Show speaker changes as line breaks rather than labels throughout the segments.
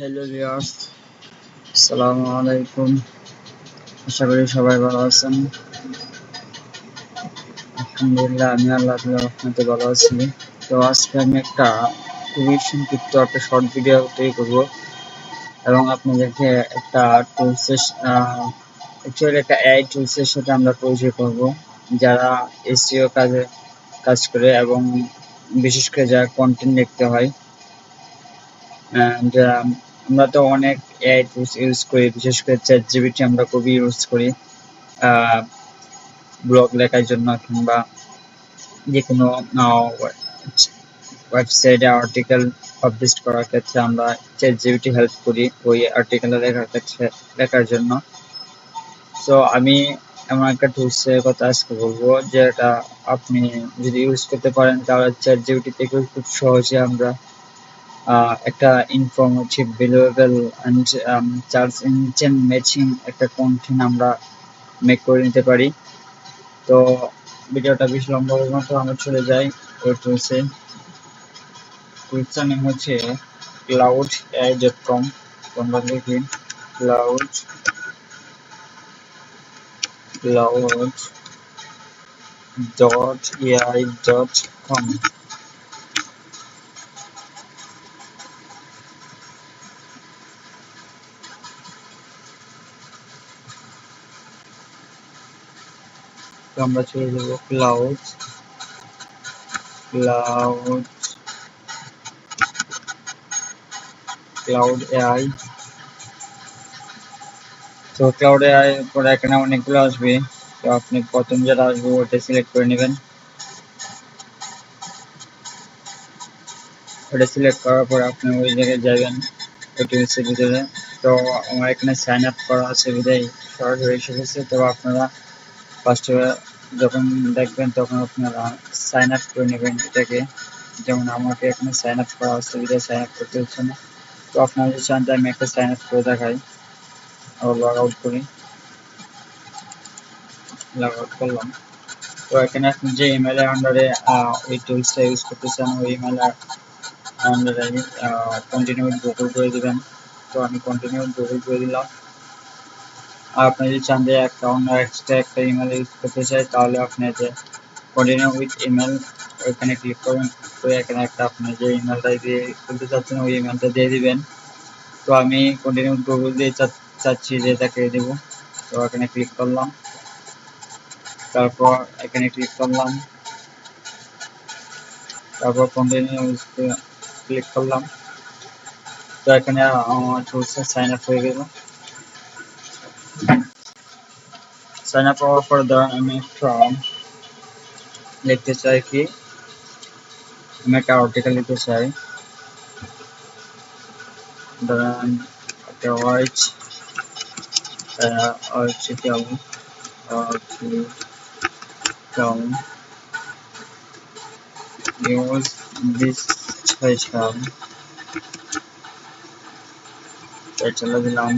Hello viewers আসসালামু আলাইকুম আশা করি সবাই ভালো আছেন। আলহামদুলিল্লাহ, আমি আল্লাহ রহমতে ভালো আছি। তো আজকে আমি একটা খুবই সংক্ষিপ্ত একটা শর্ট ভিডিও তৈরি করব। এবং আপনাদেরকে একটা টুলসের অ্যাকচুয়ালি একটা এআই টুলসের সাথে আমরা পরিচয় করব। যারা এসইও কাজে কাজ করে এবং বিশেষ করে যারা কন্টেন্ট লিখতে হয় আমরা তো অনেক এআই টুলস ইউজ করি, বিশেষ করে চ্যাট জিবিটি আমরা খুবই ইউজ করি ব্লগ লেখার জন্য কিংবা যে কোনো ওয়েবসাইটে আর্টিকেল পাবলিশ করার ক্ষেত্রে আমরা চ্যাট জিবিটি হেল্প করি ওই আর্টিকেল লেখার ক্ষেত্রে, লেখার জন্য। সো আমি এমন একটা টুলসের কথা আজকে বলব, যেটা আপনি যদি ইউজ করতে পারেন, তাহলে চ্যাট জিবিটি থেকেও খুব সহজে আমরা একটা informative valuable and search engine matching একটা কন্টেন্ট আমরা মেক করে নিতে পারি। তো ভিডিওটা বেশি লম্বা হবে না তো আমরা চলে যাই। ওই টুলসে টুলসটার নেম হচ্ছে ক্লাউড এআই ডট কম তোমরা দেখি Claude Claude dot AI dot com আমরা চলে যাব ক্লাউড ক্লাউড ক্লাউড এআই তো ক্লাউড এআই পরে এখানে অনেকগুলো আসবে, তো আপনি প্রথম যেটা আসবে ওটা সিলেক্ট করে নেবেন। ওটা সিলেক্ট করার পর আপনি ওই জায়গায় যাবেন ওটিএসের ভিতরে। তো আমার এখানে সাইন আপ করা আছে বিদায়, সরাসরি এসে গেছে। তো আপনারা ফার্স্টে যখন দেখবেন তখন আপনারা সাইন আপ করে নেবেন এটাকে। যেমন আমাকে এখানে সাইন আপ করা আছে বিদায় সাইন আপ করতে হচ্ছে না। তো আপনারা যদি চান আমি একটা সাইন আপ করে দেখাই। আবার লগ আউট করি। লগ আউট করলাম। তো এখানে আপনি যে ইমেলের আন্ডারে ওই টুলসটা ইউজ করতে চান ওই ইমেলের আন্ডারে কন্টিনিউ গুগল করে দেবেন। তো আমি কন্টিনিউ গুগল করে দিলাম। আপনি যদি চান যে অ্যাকাউন্ট এক্সট্রা একটা ইমেল ইউজ করতে চাই, তাহলে আপনি যে কন্টিনিউ উইথ ইমেল ওইখানে ক্লিক করবেন করে এখানে একটা আপনি যে ইমেলটা দিয়ে খুলতে চাচ্ছেন, ওই ইমেলটা দিয়ে দিবেন। তো আমি কন্টিনিউ গুগল দিয়ে চাচ্ছি যে এটাকে দেব। তো এখানে ক্লিক করলাম। তারপর এখানে ক্লিক করলাম। তারপর কন্টিনিউ ক্লিক করলাম। তো এখানে আমার টুলসে সাইন আপ হয়ে গেল। সাইন আপ হওয়ার পর ধরেন আমি একটা লিখতে চাই কি আমি একটা আর্টিকেল লিখতে চাই ধরেন একটা white article article use this title title দিলাম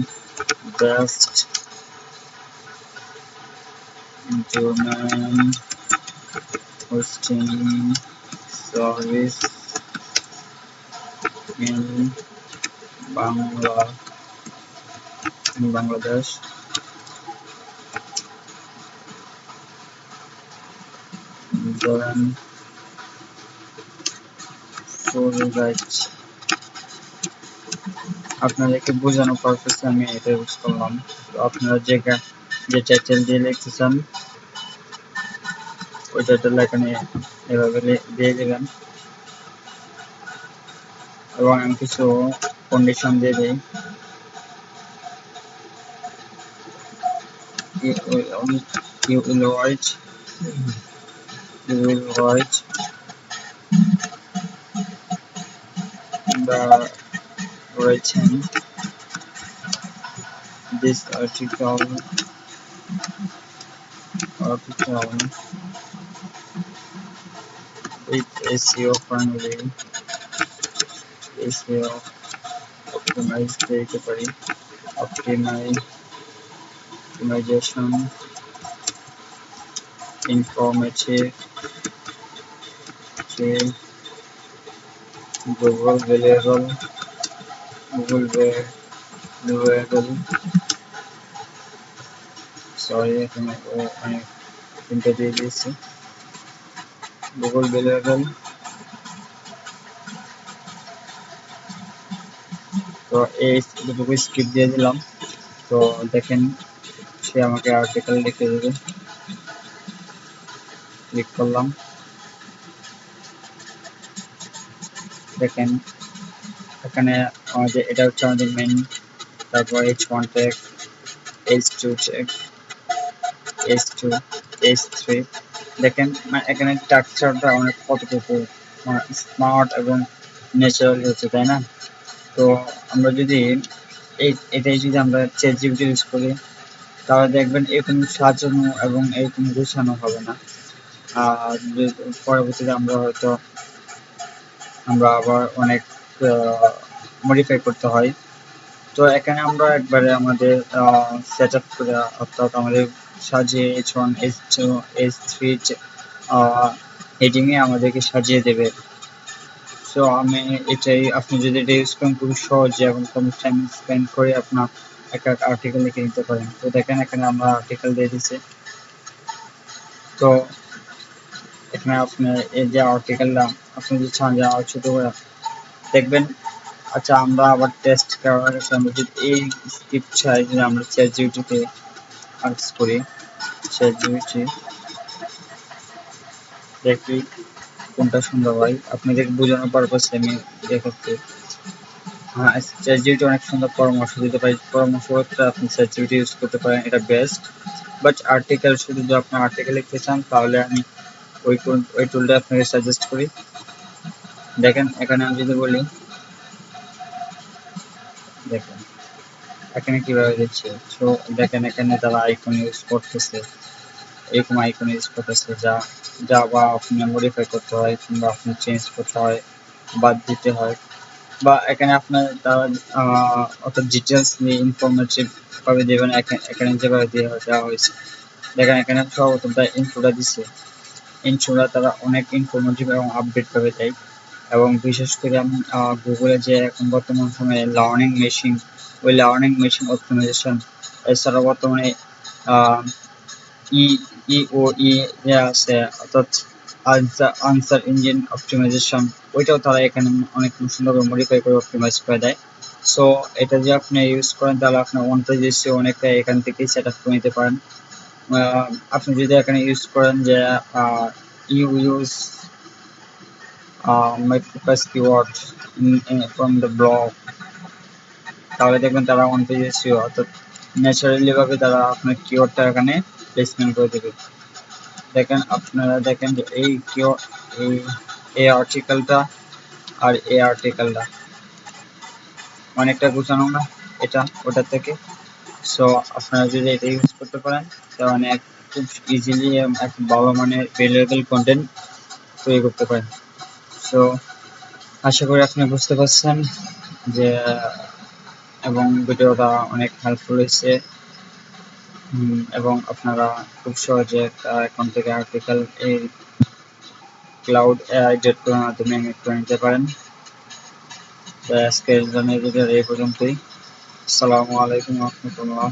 best. Domain hosting service in Bangla in Bangladesh right আপনাদেরকে বোঝানো পারপাসে আমি এটা ইউজ করলাম আপনারা যে যে টাইটেল দিয়ে লিখতে চান ওই টাইটেল এখানে এভাবে দিয়ে দেবেন এবং আমি কিছু কন্ডিশন দিয়ে দিই you will write you will write the writing this article Auto challenge with SEO friendly SEO optimized recovery optimization informative Google available Google available sorry ও অনেক তিনটা দিয়ে দিয়েছি গুগল ভেরিয়েবল তো এই দুটোকে স্কিপ দিয়ে দিলাম। তো দেখেন, সে আমাকে আর্টিকেল লিখে দেবে। ক্লিক করলাম। দেখেন, এখানে আমাদের, এটা হচ্ছে আমাদের মেন তারপর H tag H two tag H two H three দেখেন এখানে স্ট্রাকচারটা অনেক কতটুকু স্মার্ট এবং ন্যাচারাল হচ্ছে তাই না? তো আমরা যদি এটাই যদি আমরা চেট জিপিটি ইউজ করি, তাহলে দেখবেন এরকম সাজানো এবং এরকম গুছানো হবে না। আর পরবর্তীতে আমরা হয়তো, আমরা আবার অনেক মডিফাই করতে হয়। তো এখানে আমরা একবারে আমাদের সেট আপ করে, অর্থাৎ আমাদের সাজিয়ে H one H two H three হেডিংয়ে আমাদেরকে সাজিয়ে দেবে। সো আমি এটাই, আপনি যদি এটা ইউজ করেন, খুবই সহজে এবং কম টাইম স্পেন্ড করে আপনার একটা আর্টিকেল লিখে নিতে পারেন। তো দেখেন, এখানে আমরা আর্টিকেল দিয়ে দিচ্ছি তো এখানে আপনার এই যে আর্টিকেলটা আপনি যদি চান যে ছোট করে, দেখবেন আচ্ছা আমরা আবার টেস্ট করার আমরা যদি এই স্ক্রিপ্ট যদি আমরা চ্যাট জিপিটিতে আর্টস করি চ্যাট জিপিটি দেখি কোনটা সুন্দর হয়। আপনাদের বোঝানোর পারপাসে আমি দেখাচ্ছি। হ্যাঁ চ্যাট জিপিটি অনেক সুন্দর পরামর্শ দিতে পারে। পরামর্শ করতে আপনি চ্যাট জিপিটি ইউজ করতে পারেন, এটা বেস্ট বাট আর্টিকেল শুধু যদি আপনি আর্টিকেল লিখতে চান, তাহলে আমি ওই ওই টুলটা আপনাকে সাজেস্ট করি। দেখেন, এখানে আমি যদি বলি দেখেন। এখানে কীভাবে দিচ্ছে? সো দেখেন এখানে তারা আইকন ইউজ করতেছে, এরকম আইকন ইউজ করতেছে, যা যা বা আপনি মডিফাই করতে হয় কিংবা আপনি চেঞ্জ করতে হয়, বাদ দিতে হয়। বা এখানে আপনার তারা অর্থাৎ ডিটেলস নিয়ে ইনফরমেটিভ ভাবে দেবেন এখানে যেভাবে দেওয়া হয়েছে। দেখেন এখানে সর্বপ্রথম তার ইনফোটা দিচ্ছে ইনফোটা তারা অনেক ইনফরমেটিভ এবং আপডেট ভাবে দেয়। এবং বিশেষ করে গুগলে যে এখন বর্তমান সময়ে লার্নিং মেশিন ওই লার্নিং মেশিন অপটিমাইজেশন এছাড়া বর্তমানে ই ই যে আছে, অর্থাৎ আনসার ইঞ্জিন অপটিমাইজেশন ওইটাও তারা এখানে অনেক সুন্দরভাবে মডিফাই করে অপটিমাইজ করে দেয়। সো এটা যে আপনি ইউজ করেন, তাহলে আপনার ওয়ান পেজেসে অনেকটা এখান থেকেই সেট আপ করে নিতে পারেন। আপনি যদি এখানে ইউজ করেন যে ইউ ইউজ মাইক্রোপাস কিওয়ার্ড ফ্রম দ্য ব্লগ তাহলে দেখবেন তারা ওয়ান পেজ এসিও অর্থাৎ ন্যাচারালি ভাবে তারা আপনার কিওয়ার্ডটা এখানে প্লেসমেন্ট করে দেবে। দেখেন আপনারা দেখেন যে এই কিওয়ার্ড এই এই আর্টিকেলটা আর এই আর্টিকেলটা অনেকটা গুছানো না এটা ওটার থেকে। সো আপনারা যদি এটা ইউজ করতে পারেন, তাহলে অনেক খুব ইজিলি এক ভালো মানের ভ্যালুয়েবল কন্টেন্ট তৈরি করতে পারেন। সো, আশা করি আপনি বুঝতে পারছেন যে, এবং ভিডিওটা অনেক হেল্পফুল হয়েছে। এবং আপনারা খুব সহজে এখন থেকে আর্টিকেল এই ক্লাউড এআই ডেট মাধ্যমে মেক করে নিতে পারেন। তো আজকের জন্য ভিডিও এই পর্যন্তই। আসসালামু আলাইকুম রহমতুল্লাহ।